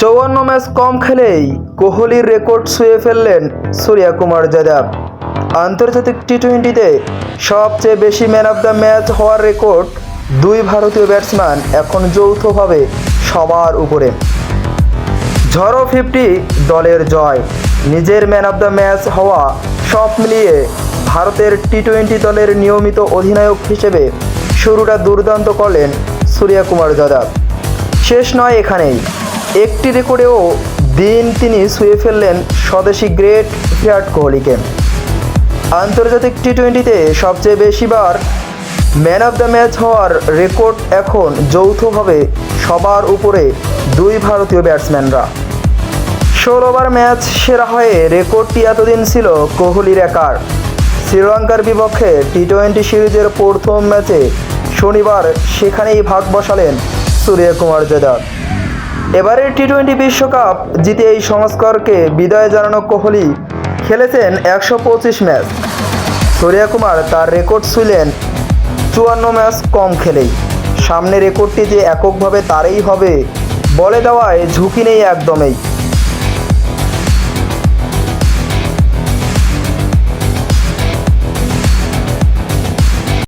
চৌয়ান্ন match কম খেলেই কোহলির record ছুঁয়ে ফেললেন সূর্যা কুমার যাদব। আন্তর্জাতিক টি টোয়েন্টিতে সবচেয়ে বেশি ম্যান অফ দ্য ম্যাচ হওয়ার রেকর্ড দুই ভারতীয় ব্যাটসম্যান এখন যৌথভাবে সবার উপরে। ঝড়ো ফিফটি দলের জয়। নিজের ম্যান অফ দ্য ম্যাচ হওয়া সব মিলিয়ে ভারতের টি টোয়েন্টি দলের নিয়মিত অধিনায়ক হিসেবে শুরুটা দুর্দান্ত করলেন সূর্যা কুমার যাদব। শেষ নয় এখানেই। একটি রেকর্ডেও দিন তিনি ছুঁয়ে ফেললেন স্বদেশি গ্রেট বিরাট কোহলিকে। আন্তর্জাতিক টি টোয়েন্টিতে সবচেয়ে বেশিবার ম্যান অফ দ্য ম্যাচ হওয়ার রেকর্ড এখন যৌথভাবে সবার উপরে দুই ভারতীয় ব্যাটসম্যানরা। ষোলোবার ম্যাচ সেরা হয়ে রেকর্ডটি এতদিন ছিল কোহলির একার। শ্রীলঙ্কার বিপক্ষে টি টোয়েন্টি সিরিজের প্রথম ম্যাচে শনিবার সেখানেই ভাগ বসালেন সূর্যকুমার যাদব। এবারের টি টোয়েন্টি বিশ্বকাপ জিতে এই সংস্কারকে বিদায় জানানো কোহলি খেলেছেন একশো পঁচিশ ম্যাচ। সূর্যকুমার তার রেকর্ড ছুঁলেন চুয়ান্ন ম্যাচ কম খেলেই। সামনে রেকর্ডটি যে এককভাবে তারই হবে, বলে দেওয়ায় ঝুঁকি নেই একদমই।